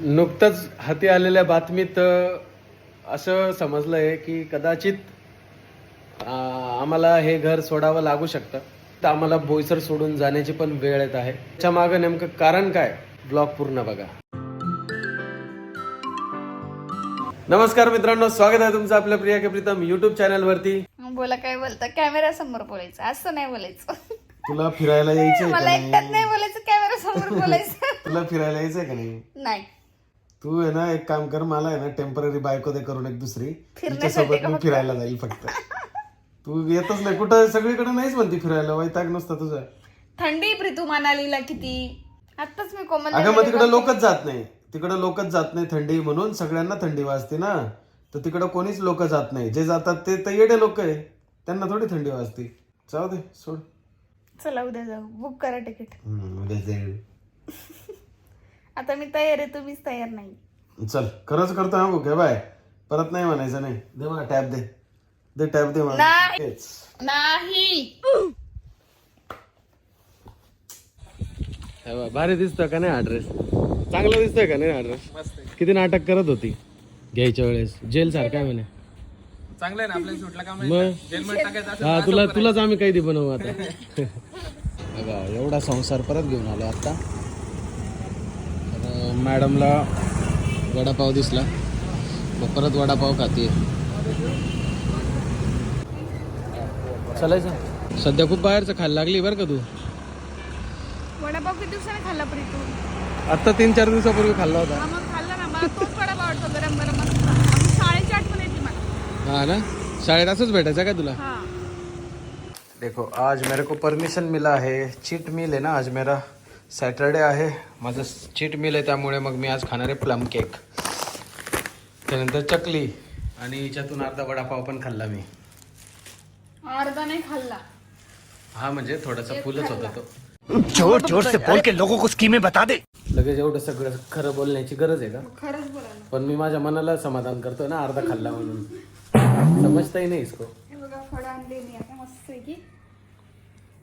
नुकतंच हाती आलेल्या बातमीत असं समजलं आहे की कदाचित आम्हाला हे घर सोडावं लागू शकतं. तर आम्हाला बोईसर सोडून जाण्याची पण वेळ येत आहे. त्याच्या मागं नेमकं कारण काय? ब्लॉग पूर्ण बघा. नमस्कार मित्रांनो स्वागत आहे तुमचं आपल्या Priya K Pritam YouTube channel वरती. बोला काय बोलता? कॅमेरा समोर बोलायचं. असं नाही बोलायचं. तुला फिरायला यायचंय का मला एकट्यात नाही? बोलायचं कॅमेरा समोर बोलायचं. तुला फिरायला यायचंय का नाही? नाही. तू आहे ना एक काम कर मला आहे ना टेंपररी बायको दे करून एक दुसरी. तिच्यासोबत मी फिरायला जाईल फक्त. तू येतच नाही कुठं? सगळीकडे नाहीच म्हणती फिरायला वैताग नसतं तुझं. थंडी प्रीतू मनालीला किती? आताच मी कोमल अगं मग तिकडे लोकच जात नाही. तिकडे लोकच जात नाही थंडी म्हणून सगळ्यांना थंडी वाजते ना. तर तिकडे कोणीच लोक जात नाही. जे जातात ते तर येडे लोक आहे. त्यांना थोडी थंडी वाजते. जाऊ दे सोड. चला उद्या जाऊ. बुक करा तिकीट हम्म, उद्या जाईल. आता मी तयार आहे तुम्हीच तयार नाही. चल खरंच करतो हा बुक. बाय परत नाही म्हणायचं नाही. दे मला टॅब दे. दे टॅब दे मला. नाही. तेच. नाही. हे बघ, भारी दिसतो का नाही ऍड्रेस चांगला दिसतोय का नाही ऍड्रेस किती नाटक करत होती घ्यायच्या वेळेस. जेल सारखं आहे म्हणे. चांगलं आहे ना आपल्या शूटला काम मग? हा तुला तुलाच आम्ही कैदी बनवू आता. बघा एवढा संसार परत घेऊन आलो आता. मॅडमला वडापाव दिसला. मग परत वडापाव खाते चालायचं. सध्या खूप बाहेरचं खायला लागली बरं का तू? वडापाव किती दिवसाने खाल्ला प्रीतू आत्ता तीन चार दिवसापूर्वी खाल्ला होता. हा मग खाल्ला ना. मला तोच वडापाव आवडतो गरम गरम मस्त. आणि शाळेची आठवण येते मला. हाँ ना? शायद असंच भेटायचं का तुला? हा. देखो आज मेरे को परमिशन मिला है. चीट मिल है ना आज मेरा? सॅटरडे आहे. माझं चीट मिल आहे त्यामुळे मग मी आज खाणार आहे प्लम केक. त्यानंतर चकली आणि याच्यातून अर्धा वडापाव पण खाल्ला मी. अर्धा नाही खाल्ला. हा म्हणजे थोडासा फुलच होता तो. जोर जोर से बोल के लोगों को स्कीमें बता दे. लगेच एवढं सगळं खरं बोलण्याची गरज आहे का? खरंच बोला पण मी माझ्या मनाला समाधान करतो ना अर्धा खाल्ला म्हणून. समजताही नाही इसको हे बघा फळं आणले मी आता मस्त की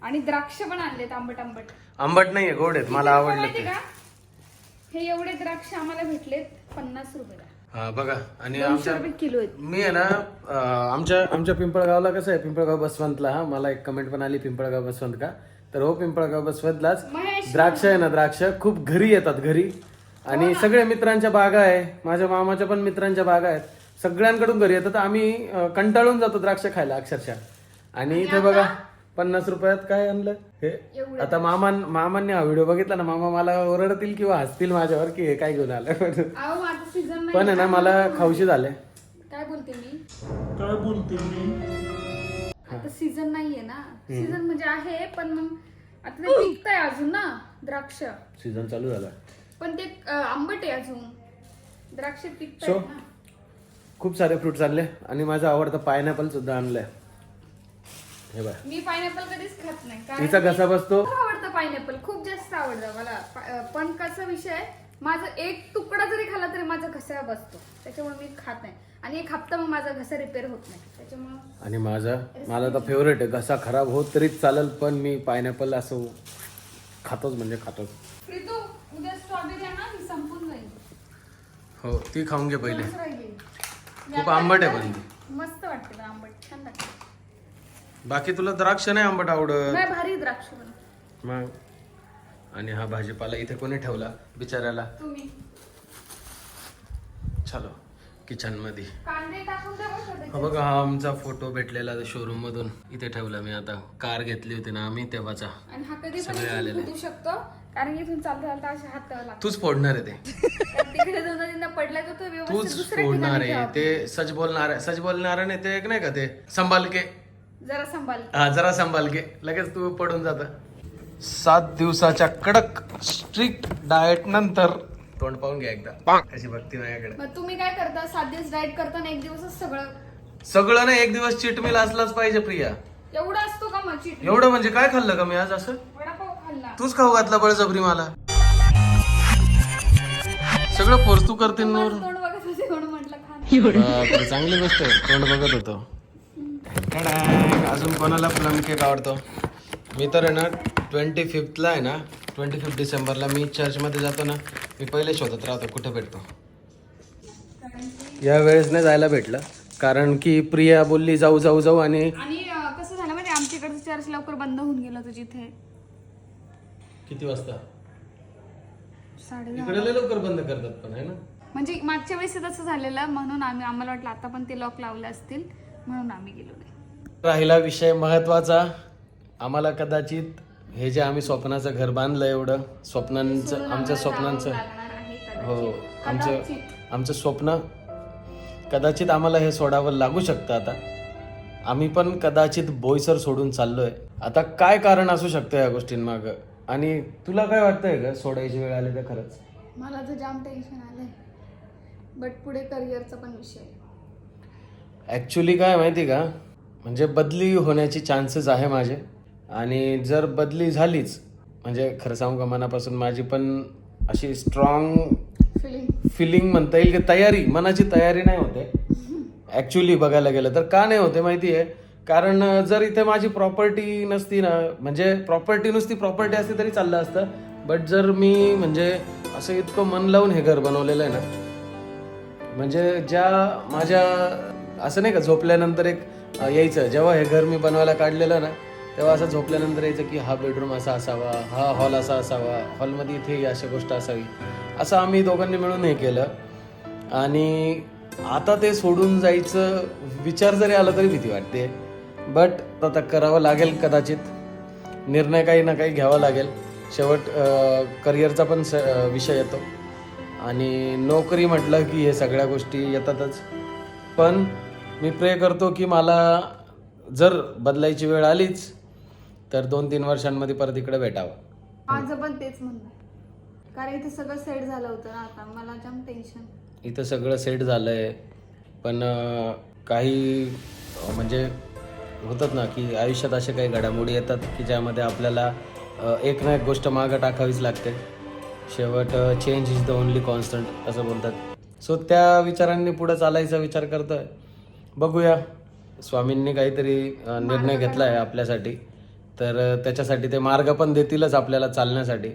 आणि द्राक्ष पण आणलेत आंबट आंबट. आंबट नाहीये गोड आहेत मला आवडलं ते. का? हे एवढे द्राक्ष आम्हाला भेटलेत पन्नास रुपयाला. हा बघा. आणि दोनशे आमच्या रुपये किलो आहेत. मी आहे ना अं, आमच्या आमच्या पिंपळगावला कसं आहे? पिंपळगाव बसवंतला हा. मला एक कमेंट पण आली पिंपळगाव बसवंत का? तर हो पिंपळगाव बसवंतलाच महेश. द्राक्ष आहे ना द्राक्ष. खूप घरी येतात घरी. आणि सगळ्या मित्रांच्या बागा आहे. माझ्या मामाच्या पण मित्रांच्या बागा आहेत. सगळ्यांकडून घरी येतात. आम्ही अं, कंटाळून जातो द्राक्ष खायला अक्षरशः. आणि इथे बघा. पन्नास रुपयात काय आणलं? हे आता मामा मामांनी हा व्हिडिओ बघितला ना मामा मला ओरडतील किंवा हसतील माझ्यावर की हे काय घेऊन आलं? पण आहे ना मला खाऊशी झाले. काय बोलते मी? काय बोलते मी? आता सीझन नाहीये ना. सीझन म्हणजे आहे पण मग आता ते पिकतंय अजून ना द्राक्ष. सीझन चालू झाला. पण ते आंबट आहे अजून. द्राक्ष? ना. खूप सारे फ्रुट्स आणले आणि माझं आवडतं पायनॅपल सुद्धा आणलंय. हे बघ. मी पायनॅपल कधीच खात नाही तिचा कसा बसतो? खूप आवडतं पायनॅपल खूप जास्त आवडतं मला. पा- पण कसा विषय आहे, माझा एक तुकडा जरी खाला तरी माझा घसा बसतो. त्याच्यामुळे मी खात नाही. आणि एक हप्ता मग माझा घसा रिपेअर होत नाही. त्याच्यामुळे आणि माझा मला तर फेवरेट आहे. घसा खराब होत तरीच चालेल पण मी पायनॅपल असं खातोच म्हणजे खातोच. प्रीतू उद्या स्ट्रॉबेरी ती संपून जाईल. हो ती खाऊन घे पहिले. राहिली. खूप आंबट आहे पण ती. मस्त वाटते आंबट. छान लागते. बाकी तुला द्राक्ष नाही आंबट आवडत? नाही भारी द्राक्ष मग? आणि हा भाजीपाला इथे कोणी ठेवला बिचाऱ्याला? तुम्ही. चलो किचनमध्ये कांदे टाकून द्या बघ थोडे. हा बघा हा आमचा फोटो भेटलेला शोरूम मधून इथे ठेवला मी आता. कार घेतली होती ना आम्ही तेव्हाचा. आणि हा कधी पण सगळे आलेले. फुटू शकतो कारण की इथून चालता चालता असे हात लागतात तूच फोडणार आहे ते. तिकडे दोन तीनदा पडला तर तो व्यवस्थित तूच दुसऱ्या फोडणार आहे. ठेवा. ते सच बोलणार सच बोलणार आहे ते एक नाही का ते? संभाल के जरा संभाल हा जरा संभाल के लगेच तू पडून जात. सात दिवसाच्या कडक स्ट्रिक्ट डाएट नंतर तोंड पाहून घ्या एकदा. कशी भक्ती माझ्याकडे. मग तुम्ही काय करता? सात दिवस डाएट करताना एक दिवसच सगळं? सगळं ना एक दिवस चिट मिल असलाच पाहिजे प्रिया. एवढं असतो का मग चिट एवढं म्हणजे काय खाल्लं का मी आज असं? वडापाव खाल्ला. तूच खाऊ घातला बळजबरी मला. सगळं फोर्स तू करते ना तोंड बघत होते म्हणून म्हटलं खा चांगली गोष्ट आहे. तोंड बघत होतो. अजून कोणाला प्लम केक आवडतो? मी तर आहे ना ट्वेंटी फिफ्थला आहे ना ट्वेंटी फिफ्थ डिसेंबरला मी चर्चमध्ये जातो ना मी पहिले शोधत राहतो कुठे भेटतो. या वेळेस नाही जायला भेटलं कारण की प्रिया बोलली जाऊ जाऊ जाऊ आणि आणि अं, कसं झालं माहिती आमच्याकडचं चर्च लवकर बंद होऊन गेलं होतं जिथे. किती वाजता? साडे इकडे लय लवकर बंद करतात पण आहे ना? म्हणजे मागच्या वेळेस तसं झालेलं म्हणून आम्ही आम्हाला वाटलं आता पण ते लॉक लावले असतील म्हणून आम्ही गेलो नाही. राहिला विषय महत्त्वाचा. आम्हाला कदाचित हे जे आम्ही स्वप्नाचं घर बांधलं एवढं स्वप्नांचं आमच्या स्वप्नांचं. हो आमचं. आमचं स्वप्न कदाचित आम्हाला हे सोडावं लागू शकतं आता. आम्ही पण कदाचित बोईसर सोडून चाललोय. आता काय कारण असू शकतं या गोष्टींमागं? आणि तुला काय वाटतंय का सोडायची वेळ आली तर खरंच? मला तर जाम टेन्शन आलंय. बट पुढे करिअरचा पण विषय आहे. ॲक्च्युली काय माहिती का? म्हणजे बदली होण्याची चान्सेस आहे माझे. आणि जर बदली झालीच म्हणजे खरं सांगू का मनापासून माझी पण अशी स्ट्रॉंग फिलिंग फिलिंग म्हणता येईल की तयारी मनाची तयारी नाही होते. ॲक्च्युली बघायला गेलं तर का नाही होते माहिती आहे? कारण जर इथे माझी प्रॉपर्टी नसती ना म्हणजे प्रॉपर्टी नुसती प्रॉपर्टी असती तरी चाललं असतं. बट जर मी म्हणजे असं इतकं मन लावून हे घर बनवलेलं आहे ना म्हणजे ज्या माझ्या असं नाही का झोपल्यानंतर एक यायचं. जेव्हा हे घर मी बनवायला काढलेलं ना तेव्हा असं झोपल्यानंतर यायचं की हा बेडरूम असा असावा हा हॉल असा असावा हॉलमध्ये इथे ही अशा गोष्ट असावी. असं आम्ही दोघांनी मिळून हे केलं. आणि आता ते सोडून जायचं विचार जरी आला तरी भीती वाटते. बट आता करावं लागेल कदाचित. निर्णय काही ना काही घ्यावा लागेल. शेवट करिअरचा पण स विषय येतो. आणि नोकरी म्हटलं की हे सगळ्या गोष्टी येतातच. पण मी प्रे करतो की मला जर बदलायची वेळ आलीच तर दोन तीन वर्षांमध्ये परत इकडे भेटावं. माझं पण तेच म्हणणं आहे. कारण इथे सगळं सेट झालं होतं ना आता. मला जाम टेन्शन इथं सगळं सेट झालं आहे पण अं, काही अं, म्हणजे होतात ना की आयुष्यात अशा काही घडामोडी येतात की ज्यामध्ये आपल्याला अं, एक ना एक गोष्ट मागं टाकावीच लागते. शेवट change is the only constant असं बोलतात. सो त्या विचारांनी पुढं चालायचा विचार करतोय. बघूया. स्वामींनी काहीतरी निर्णय घेतला आहे. आपल्यासाठी. तर त्याच्यासाठी ते मार्ग पण देतीलच आपल्याला चालण्यासाठी.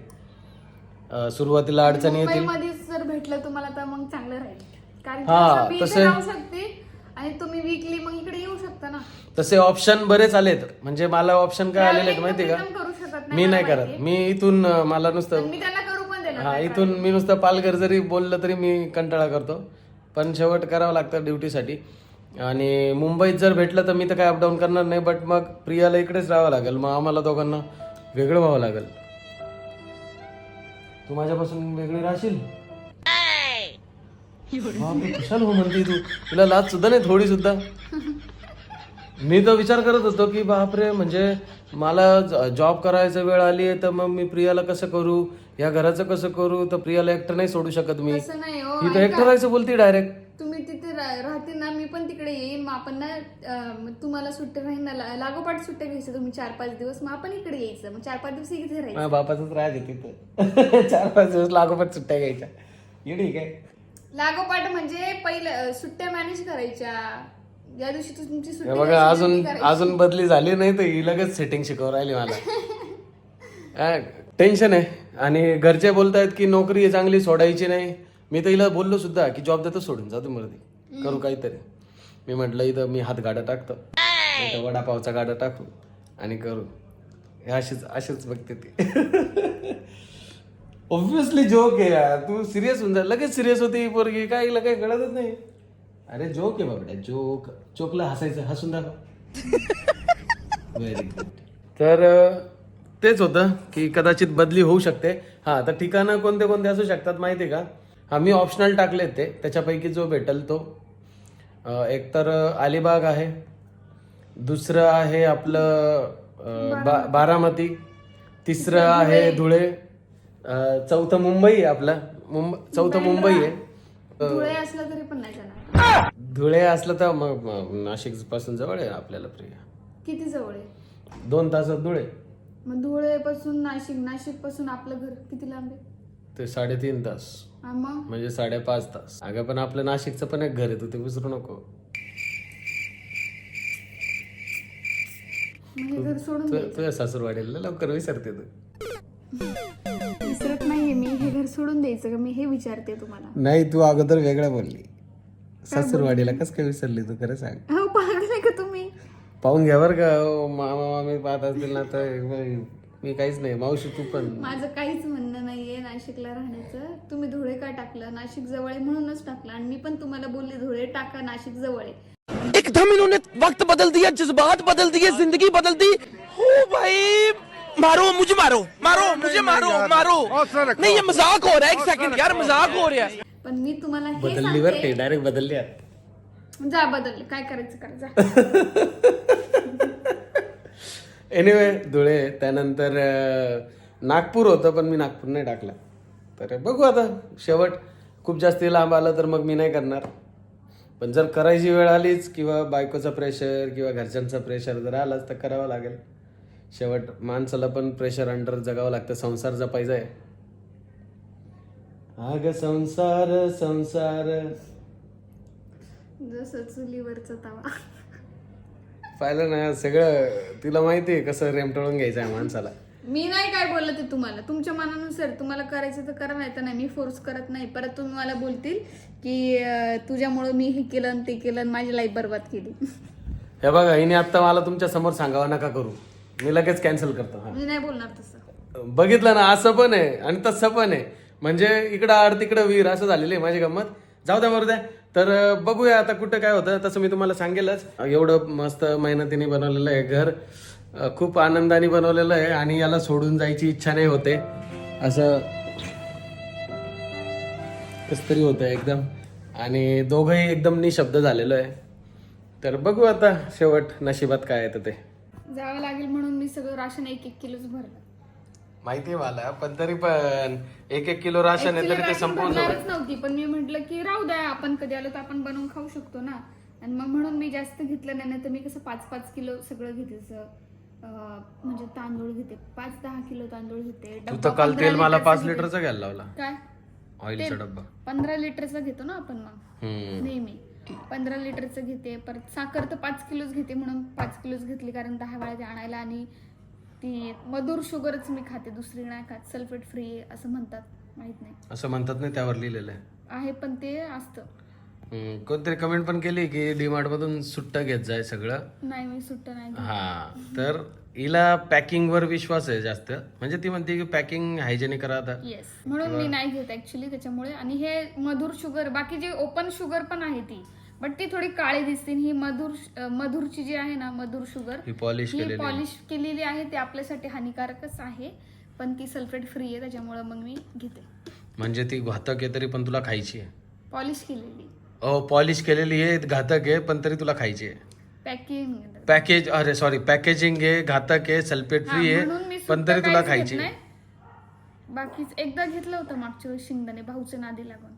सुरुवातीला अडचणी येतील. जर भेटलं तुम्हाला तर मग चांगलं राहील. कारण की हा, असं मी इथे तसे- राहू शकते आणि तुम्ही वीकली मग इकडे येऊ शकता ना. तसे ऑप्शन बरेच आलेत. म्हणजे मला ऑप्शन काय आलेले आहेत माहिती का? करू शकत नाही मी मला नाही करत. माहिती. मी इथून अं, मला नुसतं मी त्यांना करू पण देणार हा नाही. इथून मी नुसतं पालघर जरी बोललं तरी मी कंटाळा करतो. पण शेवट करावं लागतं ड्युटीसाठी आणि मुंबईत जर भेटलं तर मी तर काय अपडाऊन करणार नाही बट मग प्रियाला इकडेच राहावं लागेल. मग आम्हाला दोघांना वेगळं व्हावं लागेल. तू माझ्यापासून वेगळी राहशील? कुशाल हो म्हणते तू. तुला लाज सुद्धा नाही थोडी सुद्धा? मी तर विचार करत होतो की बापरे म्हणजे मला जॉब करायचं वेळ आली आहे तर मग मी प्रियाला कसं करू? या घराचं कसं करू? तर प्रियाला एकटं नाही सोडू शकत मी. हो ही तर एकटं राहायचं बोलती डायरेक्ट राहते ना मी पण तिकडे येईन. मग आपण ना तुम्हाला सुट्ट्या राहील ना ला- लागोपाठ सुट्ट्या घ्यायचं तुम्ही चार पाच दिवस. मग आपण इकडे यायचं. मग चार पाच दिवस इथे राहायचं. माझ्या बापाचंच राहायचं तिथं. चार पाच दिवस लागोपाठ सुट्ट्या घ्यायच्या. ये ठीक आहे. लागोपाठ म्हणजे पहिलं सुट्ट्या मॅनेज करायच्या. ज्या दिवशी तू तुमची हे सुट्टी बघा घ्यायची, अजून करायची. अजून बदली झाली नाही तर ही लगेच सेटिंग शिकवू राहिली मला. टेन्शन आहे. आणि घरचे बोलतायत की नोकरी आहे चांगली सोडायची नाही. मी तर हिला बोललो सुद्धा की जॉब देतो सोडून जा तुम्ही मर्दी. करू काहीतरी. मी म्हटलं इथं मी हात गाडा टाकतो. वडापावचा गाडा टाकू आणि करू. हे अशीच अशीच बघते ती. ऑब्विसली जोक आहे यार. तू सिरियस होऊन जा. लगेच सिरियस होती ही पोरगी. काय हिला काही कळतच नाही. अरे जोक आहे बाबड्या जोक जोकला हसायचं हसून दाखव. व्हेरी गुड तर तेच होतं की कदाचित बदली होऊ शकते. हा तर ठिकाणं कोणते कोणते असू शकतात माहिती आहे का? हा मी ऑप्शनल टाकले ते. त्याच्यापैकी जो भेटल तो. एक तर अलिबाग आहे. दुसरं आहे आपलं बा- बारामती. तिसरं आहे धुळे. चौथं मुंबई आहे आपलं. मुंबई चौथं मुंबई आहे. धुळे असलं तरी पण नाही जाणार. धुळे असलं तर मग मग नाशिकपासून जवळ आहे आपल्याला प्रिया. किती जवळ आहे? दोन तासात धुळे. मग धुळे पासून नाशिक नाशिकपासून आपलं घर किती लांब आहे? ते साडेतीन तास. हा मग? म्हणजे साडेपाच तास. अगं पण आपलं नाशिकचं पण एक घर आहे तू ते विसरू नको. मग हे घर सोडून तू तुझ्या सासूरवाडीला लवकर विसरते तू. विसरत नाहीये मी हे घर सोडून द्यायचं का? मी हे विचारते तुम्हाला. नाही तू अगोदर वेगळं बोलली. सासूरवाडीला कस काय विसरली तू? खरं सांग. हो पागल आहे का तुम्ही? पाहून घ्या बरं का. हो, मामा मामी पाहत असतील ना तर मी काहीच नाही मावशी तू पण. माझं काहीच म्हणणं नाहीये नाशिकला राहण्याचं. तुम्ही धुळे का टाकलं? नाशिक जवळ आहे म्हणूनच टाकलं. आणि मी पण तुम्हाला बोलले धुळे टाका नाशिक जवळ आहे. एकदम इन्होंने वक्त बदल दिया जज्बात बदल दिए जिंदगी बदल दी। ओ भाई मारो मुझे मारो मारो मुझे मारो मारो। नहीं ये मजाक हो रहा है एक सेकंड यार मजाक हो रहा है। पण मी तुम्हाला हे बदलली बरं सांगते ते डायरेक्ट बदलली आता. जा बदलले काय करायचं करा जा. एनिवे धुळे त्यानंतर नागपूर होतं पण मी नागपूर नाही टाकला. तर बघू आता शेवट. खूप जास्त लांब आलं तर मग मी नाही करणार. पण जर करायची वेळ आलीच किंवा बायकोचा प्रेशर किंवा घरच्यांचा प्रेशर जर आलाच तर करावं लागेल. शेवट माणसाला पण प्रेशर अंडर जगावं लागतं. संसार जपायचा आहे. अग संसार संसार. जसं चुलीवरचा तवा. पाहिलं ना सगळं तिला माहिती आहे कसं रेमटळून घ्यायचं आहे माणसाला. मी नाही काय बोलत आहे तुम्हाला. तुमच्या मनानुसार तुम्हाला करायचं तर करा नाही तर नाही मी फोर्स करत नाही. परत तुम्ही मला बोलतील की अं, तुझ्यामुळं मी हे केलं आणि ते केलं आणि माझी लाईफ बर्बाद केली. हे बघा हिने आता मला तुमच्यासमोर सांगावं नका करू. मी लगेच कॅन्सल करतो हा. मी नाही बोलणार तसं. बघितलं ना असं पण आहे आणि तसं पण आहे. म्हणजे इकडं आड तिकडं वीर असं झालेलं आहे माझी गंमत. जाऊ द्या बरं द्या. तर बघूया आता कुठं काय होतं. तसं मी तुम्हाला सांगेलच. एवढं मस्त मेहनतीने बनवलेलं आहे घर. खूप आनंदाने बनवलेलं आहे आणि याला सोडून जायची इच्छा नाही होते. असं कस तरी होतं एकदम. आणि दोघंही एकदम निशब्द झालेलो आहे. तर बघू आता शेवट नशिबात काय येतं ते. जावं लागेल म्हणून मी सगळं राशन एक एक किलोच भरलं. माहितीये मला पण तरी पण एक एक किलो राशन आहे तरी ते भरणारच नव्हती पण मी म्हंटल की राहू द्या आपण कधी आलो तर आपण बनवून खाऊ शकतो ना. आणि मग म्हणून मी जास्त घेतलं नाही नाहीतर मी कसं पाच पाच किलो सगळं घेते अं, म्हणजे तांदूळ घेते पाच दहा किलो तांदूळ घेते तू डब्बा तर काल पंधरा तेल मला लिटरचा पाच घेते. लिटरचा घ्यायला लावला. काय? ऑइलचा डब्बा. पंधरा लिटरचा घेतो ना आपण मग? हम्म. नेहमी. पंधरा लिटरचं घेते परत साखर तर पाच किलोच घेते म्हणून पाच किलोच घेतली कारण दहा वेळा ते आणायला आणि ती मधुर शुगरच मी खाते दुसरी नाही खात. सल्फेट फ्री असं म्हणतात. माहीत नाही. असं म्हणतात नाही त्यावर लिहिलेलं आहे. आहे पण ते असतं. हम्म, कोणतरी कमेंट पण केली की डीमार्ट मधून सुट्टा घेत जाय सगळं. नाही मी सुट्ट नाही घेत. हा तर हिला पॅकिंग वर विश्वास आहे जास्त. म्हणजे ती म्हणते की पॅकिंग हायजेनिक करा आता येस म्हणून मी नाही घेत ऍक्च्युली त्याच्यामुळे. आणि हे मधुर शुगर बाकी जे ओपन शुगर पण आहे ती बट ती थोडी काळी दिसते ही मधुर मधुरची जी आहे ना मधुर शुगर ही पॉलिश ही केलेली आहे. पॉलिश केलेली आहे. ते आपल्यासाठी हानिकारकच आहे. पण ती सल्फेट फ्री आहे त्याच्यामुळे मग मी घेते. म्हणजे ती घातक आहे तरी पण तुला खायची आहे. पॉलिश केलेली. ओ पॉलिश केलेली आहे घातक आहे पण तरी तुला खायची आहे. पॅकिंग पॅकेज अरे सॉरी पॅकेजिंग आहे घातक आहे सल्फेट फ्री म्हणून मी आहे पण तरी तुला खायची नाही. बाकीच एकदा घेतलं होतं मागच्या वेळेस शेंगदाणे भाऊच्या नादी लागून.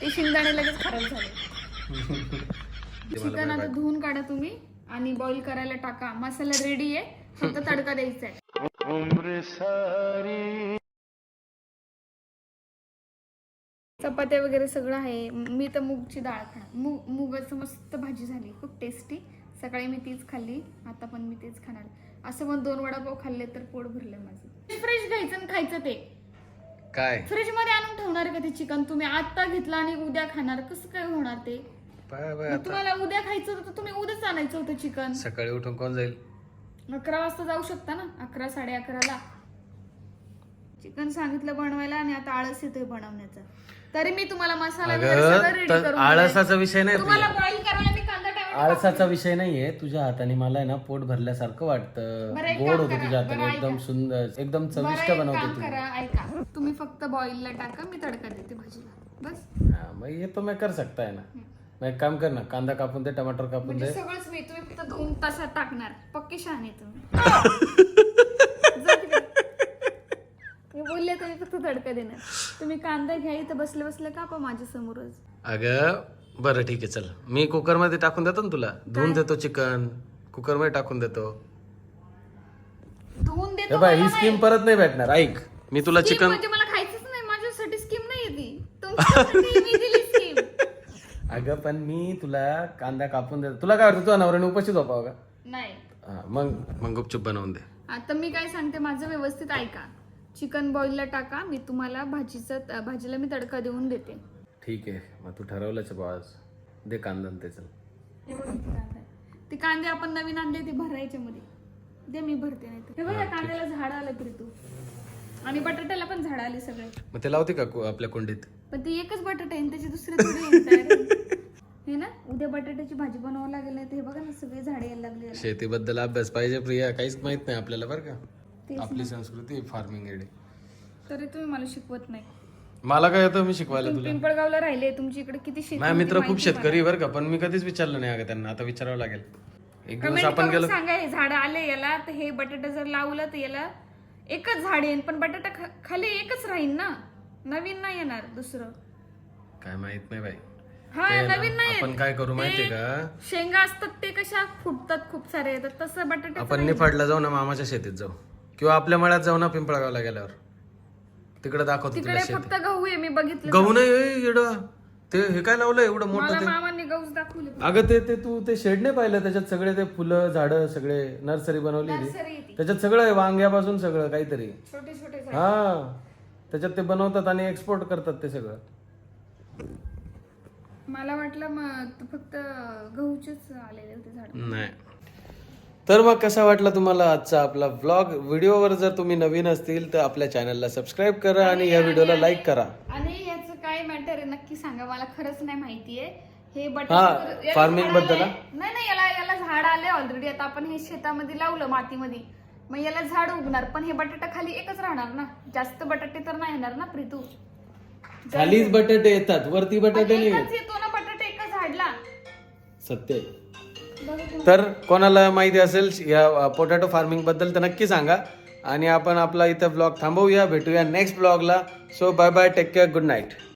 ते शेंगदाणे लगेच खराब झाले. चिकन आता धुवून काढा तुम्ही आणि बॉईल करायला टाका. मसाला रेडी आहे. फक्त तडका द्यायचा आहे. चपात्या वगैरे सगळं आहे. मी तर मूगची डाळ खाणार. मूग मुगाचं मस्त भाजी झाली. खूप टेस्टी सकाळी मी तीच खाल्ली. आता पण मी तेच खाणार. असं पण दोन वडापाव खाल्ले तर पोट भरलं माझं. फ्रेश घ्यायचं आणि खायचं ते. काय? फ्रीजमध्ये आणून ठेवणार का ते चिकन तुम्ही आता घेतलं आणि उद्या खाणार. कसं काय होणार ते? पाय बाय मग तुम्हाला उद्या खायचं होतं तर तुम्ही उद्याच आणायचं होतं चिकन सकाळी उठून कोण जाईल? अकरा वाजता जाऊ शकता ना? अकरा साडे अकराला. चिकन सांगितलं बनवायला आणि आता आळस येतोय बनवण्याचा. तरी मी तुम्हाला मसाला वगैरे सगळं अगं ready तर करून आळसाचा. विषय नाही तुम्हाला. बॉईल करायला मी कांदा आळसाचा विषय नाहीये तुझ्या हाताने मला आहे ना पोट भरल्यासारखं वाटतं. बरं, एक गोड होतं करा. तुझ्या बरं, हाताने एकदम ऐका. सुंदर एकदम बरं, चविष्ट एक बनवते काम तू. करा ऐका. तुम्ही फक्त बॉईलला टाका मी तडका देते भाजीला. बस. हा, मग हे तो मैं कर सकता है ना एक काम कर ना. कांदा कापून दे टमाटर कापून म्हणजे दे. सगळंच मी तुम्ही फक्त दोन तासात टाकणार. पक्के शहाणे तुम्ही. जा तिकडे. मी बोलले तुम्ही फक्त तडका देणार. तुम्ही कांदा घ्या इथं बसले बसले कापा माझ्या समोरच अगं बरं ठीक आहे चल. मी कुकरमध्ये टाकून देतो ना तुला. धुवून देतो चिकन. कुकरमध्ये टाकून देतो. धुवून हे देतो बाय मला ही स्कीम परत नाही भेटणार ऐक. मी तुला Scheme चिकन म्हणजे मला खायचंच नाही माझ्यासाठी स्कीम नाही ती. तुमच्यासाठी मी दिली स्कीम अगं पण मी तुला कांदा कापून देतो. तुला काय वाटतं तुझ्या नवऱ्याने उपाशी झोपावं का? नाही. हा, मग? मग गुपचूप बनवून दे. आता मी काय सांगते माझं व्यवस्थित ऐका. चिकन बॉईलला टाका मी तुम्हाला भाजीचा भाजीला मी तडका देऊन देते. ठीक आहे मग तू ठरवलंच बा आज. दे कांदा आणि ते चल हे. ते कांदे आपण नवीन आणले ते भरायच्या मध्ये. दे मी भरते नाही हे बघा कांद्याला झाड आलं प्रीतू आणि बटाट्याला पण झाड आले सगळे. मग ते लावते का को- आपल्या कोंडीत? पण ते एकच बटाटा आहे आणि त्याचे दुसरे थोडे. हे ना? उद्या बटाट्याची भाजी बनवावं लागेल नाही तर हे बघा ना सगळे झाडे यायला लागले. शेतीबद्दल अभ्यास पाहिजे प्रिया. काहीच माहीत नाही आपल्याला बरं का? आपली संस्कृती फार्मिंग एडे तरी तुम्ही मला शिकवत नाही. मला काय येतं मी शिकवायला तुला? पिंपळगावला राहिले तुमची इकडे किती शेती होती मित्र खूप शेतकरी बरं का? पण मी कधीच विचारलं नाही अगं त्यांना. आता विचारावं लागेल. एक दिवस कमेंट आपण गेलो सांगा हे झाड आले याला तर हे बटाटा जर लावलं तर याला एकच झाड येईल पण बटाटा खाली एकच राहील ना? नवीन नाही येणार दुसरं. काय माहीत नाही बाई. हा ते ना, नवीन नाही आपण काय करू माहितीये का? शेंगा असतात ते कशा फुटतात खूप सारे येतात तसं बटाटा आपण निफाडला जाऊ ना मामाच्या शेतीत जाऊ. किंवा आपल्या मळ्यात जाऊ ना पिंपळगावला गेल्यावर. तिकडे दाखवतो तुला तिकडे शेती. फक्त गहू आहे मी बघितलं गहू नाही ए, येडं. ते हे काय लावलं एवढं मोठं मला ते? मामांनी गहूच दाखवले. अगं ते ते तू ते शेड नाही पाहिलं? त्याच्यात सगळे ते फुलं झाडं सगळे नर्सरी बनवली ती नर्सरी आहे ती. त्याच्यात सगळं आहे वांग्यापासून सगळं काहीतरी. छोटे छोटे झाड. हा. त्याच्यात ते बनवतात आणि एक्सपोर्ट करतात ते सगळं. मला वाटलं मग फक्त गहूचेच आलेले होते झाड. नाही. तर मग कसा वाटला तुम्हाला आजचा आपला व्लॉग व्हिडिओवर जर तुम्ही नवीन असतील तर आपल्या चॅनलला सबस्क्राईब करा आणि या व्हिडिओला लाईक करा. आणि याचं काय मॅटर आहे? नक्की सांगा. मला खरंच नाही माहितीये हे हा, farming याला बद्दल हा? नाही नाही याला याला झाड आले ऑलरेडी आता आपण हे शेतामध्ये लावलं मातीमध्ये. मग याला झाड उगणार पण हे बटाटा खाली एकच राहणार ना? जास्त बटाटे तर नाही येणार ना प्रीतू? खालीच बटाटे येतात वरती बटाटे नाही येत. एकच येतो. ना बटाटे एका झाडला. सत्य आहे. तर कोणाला माहिती असेल या पोटॅटो फार्मिंगबद्दल तर नक्की सांगा. आणि आपण आपला इथं ब्लॉग थांबवूया भेटूया next ब्लॉगला so bye bye take care good night